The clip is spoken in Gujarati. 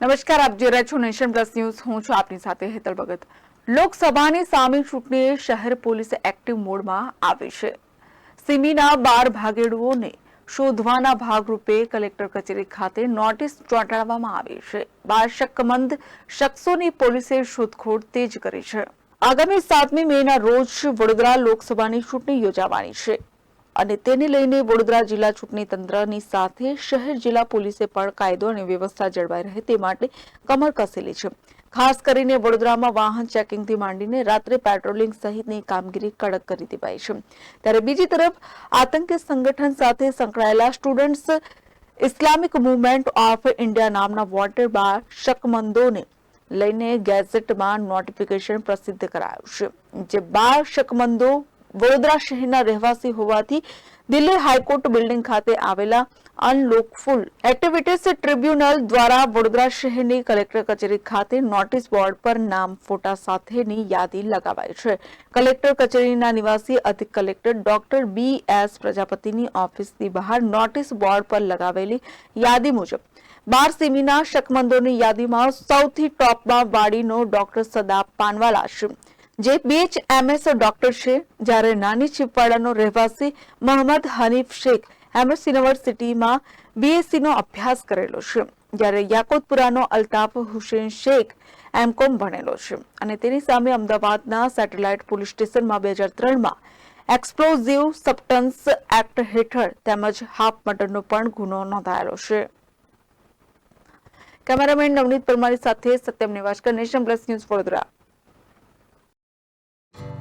નમસ્કાર, આપ જોઈ રહ્યા છો નેશન પ્લસ ન્યૂઝ. હું છું આપની સાથે હેતલ ભગત. લોકસભાની સામી ચૂંટણીએ શહેર પોલીસ એક્ટિવ મોડમાં આવી છે. સિમીના બાર ભાગેડુઓને શોધવાના ભાગરૂપે કલેક્ટર કચેરી ખાતે નોટિસ ચોંટાડવામાં આવી છે. બાર શકમંદ શખ્સોની પોલીસે શોધખોળ તેજ કરી છે. આગામી સાતમી મેના રોજ વડોદરા લોકસભાની ચૂંટણી યોજાવાની છે. અને તેને લઈને વડોદરા જિલ્લા ચૂંટણી તંત્રની સાથે શહેર જિલ્લા પોલીસે પણ કાયદો અને વ્યવસ્થા જળવાઈ રહે તે માટે કમર કસેલી છે. ખાસ કરીને વડોદરામાં વાહન ચેકિંગથી માંડીને રાત્રે પેટ્રોલિંગ સહિતની કામગીરી કડક કરી દેવાઈ છે. ત્યારે બીજી તરફ આતંકી સંગઠન સાથે સંકળાયેલા students Islamic movement of India નામના વોટર બાર શકમંદોને લઈને ગેઝેટમાં નોટિફિકેશન પ્રસિદ્ધ કરાયું છે. જે બાર શકમંદો વડોદરા શહેરના રહેવાસી હોવાથી દિલ્હી હાઈકોર્ટ બિલ્ડિંગ ખાતે આવેલા અનલોકફુલ એક્ટિવિટીઝ ટ્રિબ્યુનલ દ્વારા વડોદરા શહેરની કલેક્ટર કચેરી ખાતે નોટિસ બોર્ડ પર નામ, ફોટા સાથેની યાદી લગાવાઈ છે. કલેક્ટર કચેરીના નિવાસી અધિક કલેક્ટર ડોક્ટર બી એસ પ્રજાપતિની ઓફિસની બહાર નોટિસ બોર્ડ પર લગાવેલી યાદી મુજબ બાર સેમીના શકમંદોની યાદીમાં સૌથી ટોપમાં વાડીનો ડોક્ટર સદા પાનવાલા છે જે બીએચએમએસ ડોક્ટર છે, જ્યારે નાની ચીપવાડાનો રહેવાસી મોહમ્મદ હનીફ શેખ એમએસ યુનિવર્સિટીમાં બીએસસીનો અભ્યાસ કરેલો છે, જ્યારે યાકોતપુરાનો અલ્તાફ હુસેન શેખ એમકોમ ભણેલો છે. અને તેની સામે અમદાવાદના સેટેલાઇટ પોલીસ સ્ટેશનમાં બે હજાર ત્રણમાં એક્સપ્લોઝિવ સબસ્ટન્સ એક્ટ હેઠળ તેમજ હાફ મર્ડરનો પણ ગુનો નોંધાયેલો છે. કેમેરામેન નવનીત પરમારી સાથે Satyam Nivaskar, Nation Plus News Vadodara.